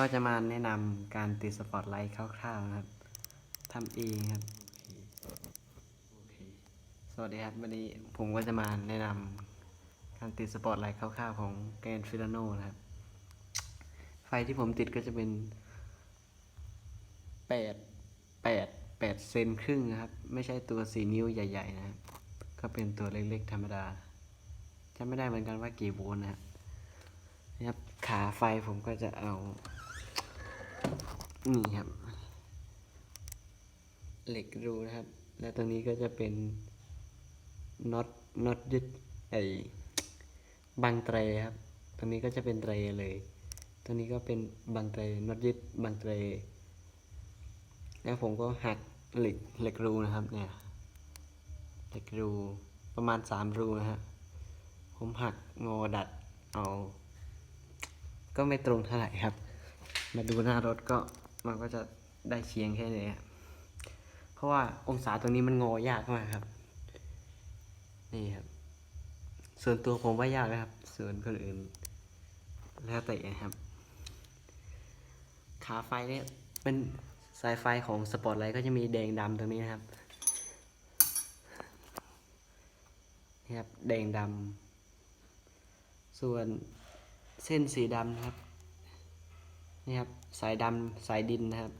ก็จะมาแนะนำการติดสปอตไลท์คร่าวๆนะครับทำเองครับสวัสดีครับวันนี้ผมก็จะมาแนะนำการติดสปอตไลท์คร่าวๆของแกนฟิลาโนนะครับ ไฟที่ผมติดก็จะเป็นแปดแปดแปดเซนครึ่งนะครับ ไม่ใช่ตัวสี่นิ้วใหญ่ ๆ นะครับ ก็เป็นตัวเล็กๆธรรมดาจำไม่ได้เหมือนกันว่ากี่โวลต์นะครับนะครับขาไฟผมก็จะเอา นี่ครับเหล็กรูนะครับ และตรงนี้ก็จะเป็นน็อตน็อตยึดไอ้บังเตรครับ ตรงนี้ก็จะเป็นเตรเลย ตรงนี้ก็เป็นบังเตรน็อตยึดบังเตร แล้วผมก็หักเหล็กเหล็กรูนะครับเนี่ยเหล็กรูประมาณสามรูนะฮะผมหักงอดัดเอา ก็ไม่ตรงเท่าไหร่ครับ มาดูหน้ารถก็ มันก็จะได้เฉียงแค่นี้ครับเพราะว่าองศาตรงนี้มันงอยากมากครับ นี่ครับ ส่วนตัวผมว่ายากนะครับ ส่วนคนอื่นแล้วแต่นะครับ ขาไฟเนี่ยเป็นสายไฟของสปอตไลท์ก็จะมีแดงดำตรงนี้นะครับนี่ครับแดงดำส่วนเส้นสีดำนะครับ นี่ครับสายดำสายดินนะครับ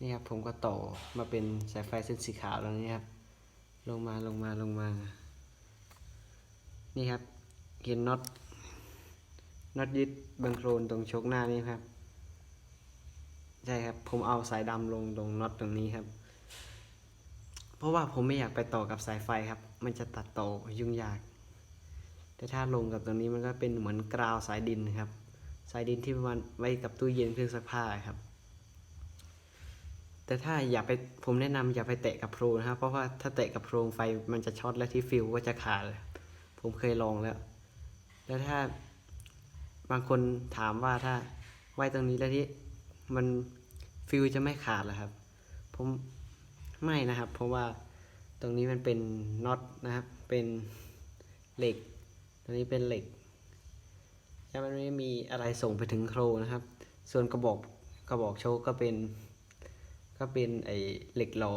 นี่ครับผมก็ต่อมาเป็นสายไฟเส้นสีขาวแล้วนี่ครับลงมาลงมาลงมา นี่ครับเห็นน็อตน็อตยึดบังโครนตรงชกหน้านี่ครับใช่ครับผมเอาสายดำลงตรงน็อตตรงนี้ครับ เพราะว่าผมไม่อยากไปต่อกับสายไฟครับ มันจะตัดต่อยุ่งยาก แต่ถ้าลงกับตรงนี้มันก็เป็นเหมือนกราวสายดินครับ สายดินที่มันไว้กับตู้เย็นเครื่องซักผ้าครับ แต่ถ้าอย่าไปผมแนะนำอย่าไปแตะกับโพรงนะครับ เพราะว่าถ้าแตะกับโพรงไฟมันจะช็อตและที่ฟิวก็จะขาดผมเคยลองแล้ว แล้วถ้าบางคนถามว่าถ้าไว้ตรงนี้แล้วที่มันฟิวจะไม่ขาดเหรอครับ ผมไม่นะครับ เพราะว่าตรงนี้มันเป็นน็อตนะครับ เป็นเหล็ก ตรงนี้เป็นเหล็ก แล้วมันไม่มีอะไรส่งไปถึงโครนะครับ ส่วนกระบอกกระบอกโชคก็เป็น ก็เป็นไอเหล็กรอ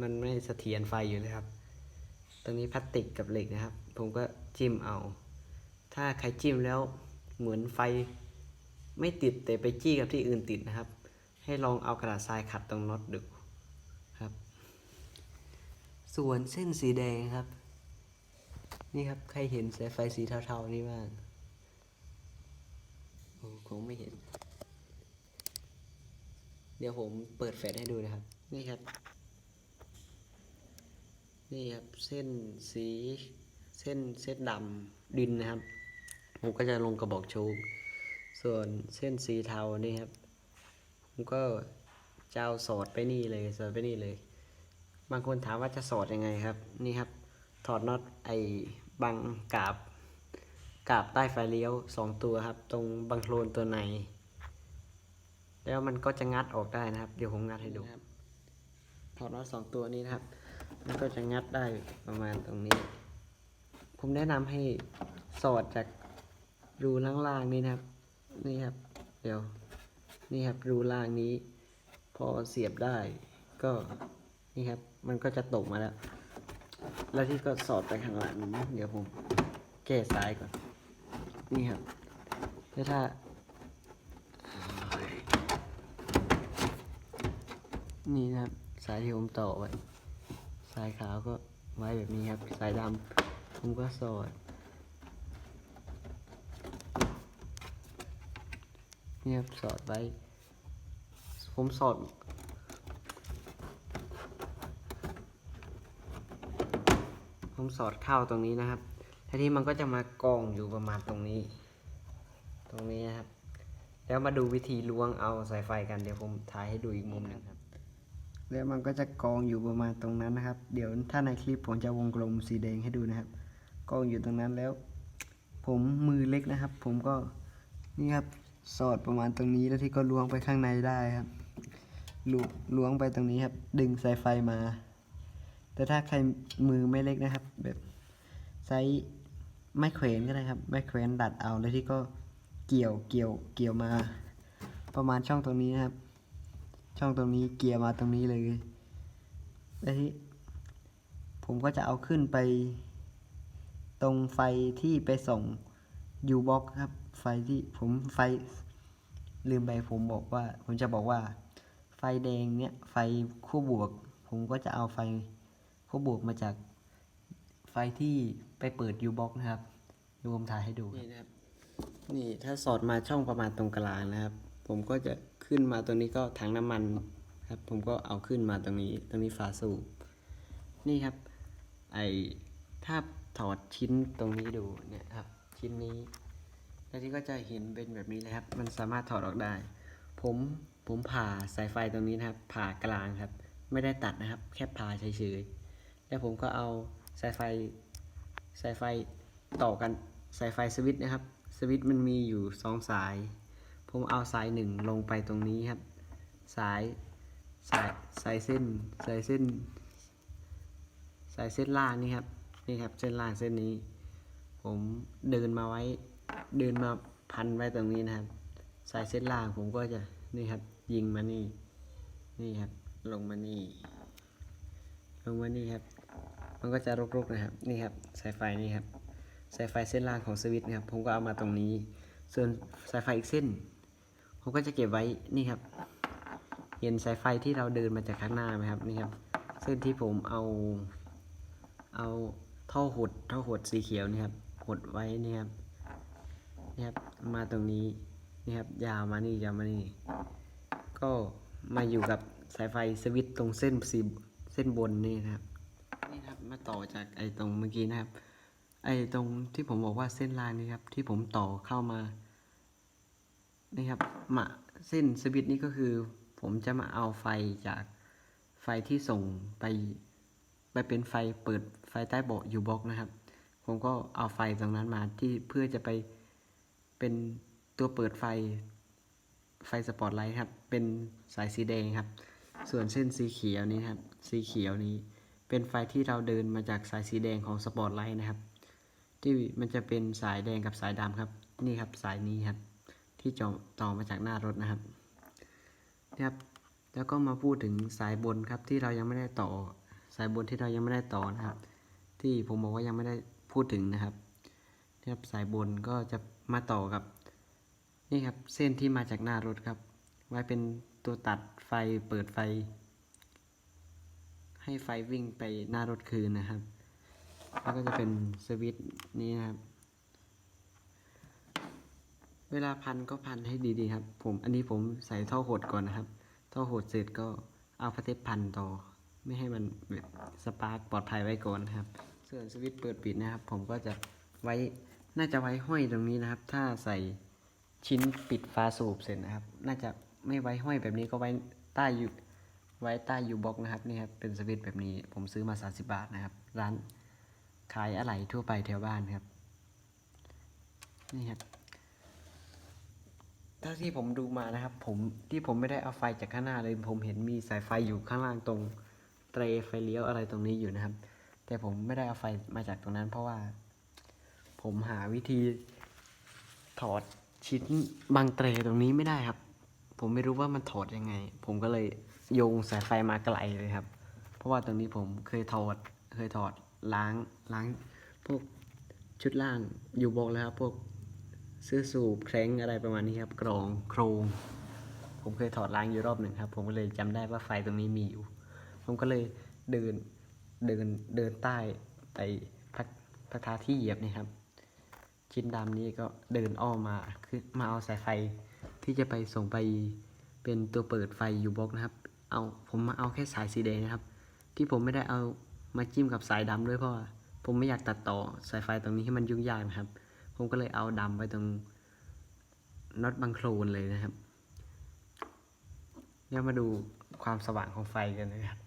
มันไม่เสถียรไฟอยู่เลยครับ ตรงนี้พลาสติกกับเหล็กนะครับ ผมก็จิ้มเอา ถ้าใครจิ้มแล้วเหมือนไฟไม่ติดแต่ไปจี้กับที่อื่นติดนะครับ ให้ลองเอากระดาษทรายขัดตรงน็อตดูครับ ส่วนเส้นสีแดงครับ นี่ครับใครเห็นสายไฟสีเทาๆนี่บ้าง โอ้คงไม่เห็น เดี๋ยวผมเปิดแฟลชให้ดูนะครับ นี่ครับ นี่ครับเส้นสีเส้นเส้นดำดินนะครับ ผมก็จะลงกระบอกชว์ส่วนเส้นสีเทานี่ครับ ผมก็จะเอาสอดไปนี่เลยสอดไปนี่เลย บางคนถามว่าจะสอดยังไงครับ นี่ครับ ถอดน็อตไอ้บังกาบ กาบใต้ไฟเลี้ยวสองตัวครับ ตรงบังโคลนตัวใน แล้วมันก็จะงัดออกได้นะครับ เดี๋ยวผมงัดให้ดูครับถอดน็อตสองตัวนี้นะครับ มันก็จะงัดได้ประมาณตรงนี้ ผมแนะนำให้สอดจากรูล่างๆนี้นะครับ นี่ครับ เดี๋ยว นี่ครับรูล่างนี้ พอเสียบได้ ก็นี่ครับ มันก็จะตกมาแล้ว แล้วที่ก็สอดไปข้างหลัง เดี๋ยวผมแก้ซ้ายก่อน นี่ครับแล้วถ้านี่นะครับสายที่ผมต่อไว้ สายขาวก็ไว้แบบนี้ครับ สายดำผมก็สอดนี่ครับสอดไว้ ผมสอด ผมสอดเข้าตรงนี้นะครับ ทีนี้มันก็จะมากองอยู่ประมาณตรงนี้ ตรงนี้นะครับ แล้วมาดูวิธีล้วงเอาสายไฟกันเดี๋ยวผมถ่ายให้ดูอีกมุมหนึงครับ แล้วมันก็จะกองอยู่ประมาณตรงนั้นนะครับ เดี๋ยวถ้าในคลิปผมจะวงกลมสีแดงให้ดูนะครับ กองอยู่ตรงนั้นแล้ว ผมมือเล็กนะครับ ผมก็นี่ครับสอดประมาณตรงนี้แล้วที่ก็ล้วงไปข้างในได้ครับล,ล้วงไปตรงนี้ครับ ดึงสายไฟมา แต่ถ้าใครมือไม่เล็กนะครับ แบบใช้ ไม้แขวนก็ได้ครับไม้แขวนดัดเอาแล้วที่ก็เกี่ยวเกี่ยวเกี่ยวมา ประมาณช่องตรงนี้นะครับ ช่องตรงนี้เกี่ยร์มาตรงนี้เลยแล้วที่ผมก็จะเอาขึ้นไป ตรงไฟที่ไปส่งยูบ็อกครับ ไฟที่ผมไฟลืมไปผมบอกว่า ผมจะบอกว่า ไฟแดงเนี้ยไฟคู่บวก ผมก็จะเอาไฟคู่บวกมาจากไฟที่ ไปเปิดยูบ็อกนะครับดูผมถ่ายให้ดูนี่นะครับ นี่ถ้าสอดมาช่องประมาณตรงกลางนะครับ ผมก็จะขึ้นมาตรงนี้ก็ถังน้ำมันครับ ผมก็เอาขึ้นมาตรงนี้ตรงนี้ฝาสูบนี่ครับ ไอถ้าถอดชิ้นตรงนี้ดูเนี่ยครับ ชิ้นนี้ แล้วที่ก็จะเห็นเป็นแบบนี้นะครับ มันสามารถถอดออกได้ ผมผมผ่าสายไฟตรงนี้นะครับ ผ่ากลางครับ ไม่ได้ตัดนะครับ แค่ผ่าเฉยๆแล้วผมก็เอาสายไฟ สายไฟต่อกันสายไฟสวิตช์นะครับ สวิตช์มันมีอยู่สองสาย ผมเอาสายหนึ่งลงไปตรงนี้ครับ สายสายสายเส้นสายเส้น สายเส้นล่างนี่ครับนี่ครับ เส้นล่างเส้นนี้ ผมเดินมาไว้เดินมาพันไว้ตรงนี้นะครับ สายเส้นล่างผมก็จะนี่ครับ ยิงมานี่นี่ครับ ลงมานี่ ลงมานี่ครับ มันก็จะรกๆนะครับนี่ครับสายไฟนี่ครับสายไฟเส้นล่างของสวิตช์นะครับผมก็เอามาตรงนี้ ส่วนสายไฟอีกเส้น ผมก็จะเก็บไว้นี่ครับ เห็นสายไฟที่เราเดินมาจากข้างหน้าไหมครับนี่ครับ เส้นที่ผมเอาเอาท่อหดท่อหดสีเขียวนี่ครับหดไว้นี่ครับนี่ครับมาตรงนี้นี่ครับยาวมานี่ยาวมานี่ก็มาอยู่กับสายไฟสวิตช์ตรงเส้นสีเส้นบนนี่นะครับนี่นะครับ มาต่อจากไอ้ตรงเมื่อกี้นะครับ ไอ้ตรงที่ผมบอกว่าเส้นลายนี่ครับ ที่ผมต่อเข้ามานี่ครับมาเส้นสวิตช์นี่ก็คือ ผมจะมาเอาไฟจากไฟที่ส่งไป ไปเป็นไฟเปิดไฟใต้เบาะยูบล็อกนะครับ ผมก็เอาไฟตรงนั้นมาที่เพื่อจะไปเป็นตัวเปิดไฟไฟสปอตไลท์ครับ เป็นสายสีแดงครับ ส่วนเส้นสีเขียวนี้ครับ สีเขียวนี้ เป็นไฟที่เราเดินมาจากสายสีแดงของสปอตไลท์นะครับ ที่มันจะเป็นสายแดงกับสายดำครับ นี่ครับสายนี้ครับ ที่จอต่อมาจากหน้ารถนะครับนะครับ แล้วก็มาพูดถึงสายบนครับที่เรายังไม่ได้ต่อ สายบนที่เรายังไม่ได้ต่อนะครับ ที่ผมบอกว่ายังไม่ได้พูดถึงนะครับนะครับสายบนก็จะมาต่อกับนี่ครับเส้นที่มาจากหน้ารถครับ ไว้เป็นตัวตัดไฟเปิดไฟ ให้ไฟวิ่งไปหน้ารถคืนนะครับ แล้วก็จะเป็นสวิตช์นี้นะครับ เวลาพันก็พันให้ดีๆครับ ผมอันนี้ผมใส่ท่อหดก่อนนะครับ ท่อหดเสร็จก็เอาพาเทปพันต่อ ไม่ให้มันสปาร์กปลอดภัยไว้ก่อนนะครับ ส่วนสวิตช์เปิดปิดนะครับ ผมก็จะไว้น่าจะไว้ห้อยตรงนี้นะครับ ถ้าใส่ชิ้นปิดฝาสูบเสร็จนะครับ น่าจะไม่ไว้ห้อยแบบนี้ก็ไว้ใต้ยู ไว้ใต้ยูบ็อกนะครับนี่ครับเป็นสวิตช์แบบนี้ผมซื้อมา30บาทนะครับร้านขายอะไหล่ทั่วไปแถวบ้านครับนี่ครับเท่าที่ผมดูมานะครับผมที่ผมไม่ได้เอาไฟจากข้างหน้าเลย ผมเห็นมีสายไฟอยู่ข้างล่างตรงเตรไฟเลี้ยวอะไรตรงนี้อยู่นะครับ แต่ผมไม่ได้เอาไฟมาจากตรงนั้น เพราะว่า ผมหาวิธีถอดชิ้นบางเตรตรงนี้ไม่ได้ครับ ผมไม่รู้ว่ามันถอดยังไง ผมก็เลย โยงสายไฟมาไกลเลยครับ เพราะว่าตรงนี้ผมเคยถอดเคยถอดล้างล้างพวกชุดล่างอยู่บอกแล้วครับพวกเสื้อสูบแคร้งอะไรประมาณนี้ครับกรองโครงผมเคยถอดล้างอยู่รอบหนึ่งครับ ผมก็เลยจำได้ว่าไฟตรงนี้มีอยู่ ผมก็เลยเดินเดินเดินใต้ไปพักพักทาที่เหยียบนี่ครับ ชิ้นดำนี้ก็เดินอ้อมมาคือมาเอาสายไฟที่จะไปส่งไปเป็นตัวเปิดไฟอยู่บล็อกนะครับ เอาผมมาเอาแค่สายสีแดงนะครับ ที่ผมไม่ได้เอามาจิ้มกับสายดำด้วยเพราะว่าผมไม่อยากตัดต่อสายไฟตรงนี้ให้มันยุ่งยากนะครับ ผมก็เลยเอาดำไปตรงน็อตบังโคลนเลยนะครับเดี๋ยวมาดูความสว่างของไฟกันนะครับ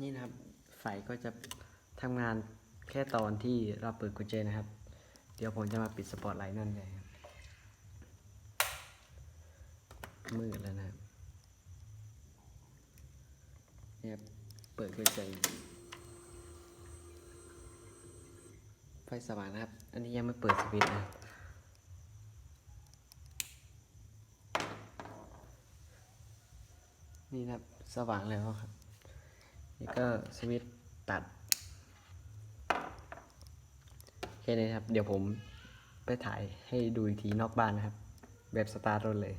นี่นะครับไฟก็จะทำงานแค่ตอนที่เราเปิดกุญแจนะครับ เดี๋ยวผมจะมาปิดสปอตไลท์นั่นเลยมืดแล้วนะครับ นะครัเปิดเครื่องเสียงไฟสว่างนะครับ อันนี้ยังไม่เปิดสวิตช์นะนี่นะครับสว่างแล้วครับ นี่ก็สวิตช์ตัดแค่นี้ครับ เดี๋ยวผมไปถ่ายให้ดูอีกทีนอกบ้านนะครับ แบบสตาร์ทรถเลย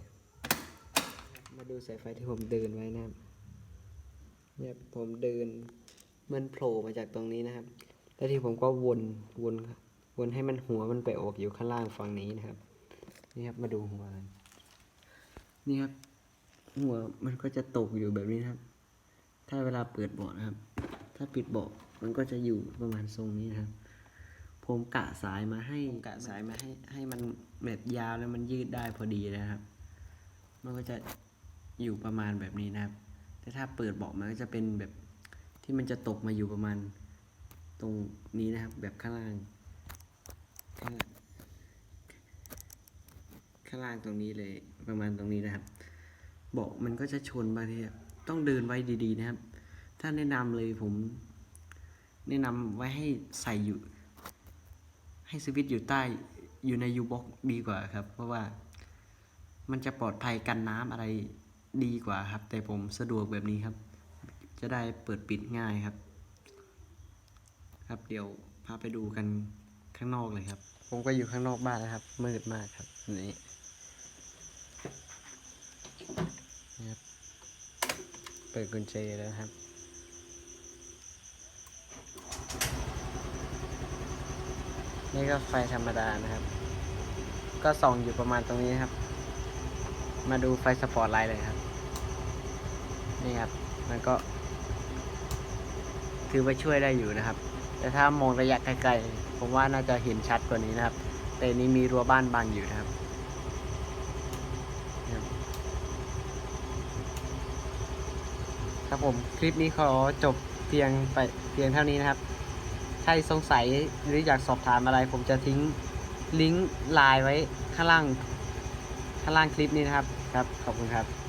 มาดูสายไฟที่ผมเดินไว้นะครับ เนี่ยผมเดินมันโผล่มาจากตรงนี้นะครับ แล้วที่ผมก็วนวนวนให้มันหัวมันไปออกอยู่ข้างล่างฝั่งนี้นะครับ นี่ครับมาดูหัวกันนี่ครับ หัวมันก็จะตกอยู่แบบนี้นะครับ ถ้าเวลาเปิดเบาะนะครับ ถ้าปิดเบาะมันก็จะอยู่ประมาณทรงนี้นะครับ ผมกะสายมาให้กะสายมาให้ให้มันแบบยาวแล้วมันยืดได้พอดีนะครับ มันก็จะอยู่ประมาณแบบนี้นะครับ แต่ถ้าเปิดเบาะมันก็จะเป็นแบบที่มันจะตกมาอยู่ประมาณ ตรงนี้นะครับ แบบข้างล่างข้างล่างข้างล่างตรงนี้เลยประมาณตรงนี้นะครับ เบาะมันก็จะชนบางทีต้องเดินไว้ดีๆนะครับ ถ้าแนะนำเลยผม แนะนำไว้ให้ใส่อยู่ ให้สวิตช์อยู่ใต้อยู่ในยูบ็อกดีกว่าครับ เพราะว่ามันจะปลอดภัยกันน้ำอะไร ดีกว่าครับ แต่ผมสะดวกแบบนี้ครับ จะได้เปิดปิดง่ายครับ ครับเดี๋ยวพาไปดูกันข้างนอกเลยครับ ผมก็อยู่ข้างนอกบ้านนะครับ มืดมากครับนี่นี่ครับเปิดกุญแจแล้วครับนี่ก็ไฟธรรมดานะครับ ก็ส่องอยู่ประมาณตรงนี้นะครับ มาดูไฟสปอร์ตไลท์เลยครับ นี่ครับ มันก็ ถือว่าช่วยได้อยู่นะครับ แต่ถ้ามองระยะไกลๆ ผมว่าน่าจะเห็นชัดกว่านี้นะครับ แต่นี้มีรั้วบ้านบังอยู่นะครับครับ ครับผมคลิปนี้ขอจบเพียงไปเพียงเท่านี้นะครับ ใครสงสัยหรืออยากสอบถามอะไร ผมจะทิ้งลิงก์ไลน์ไว้ข้างล่างข้างล่างคลิปนี้นะครับ ครับ ขอบคุณครับ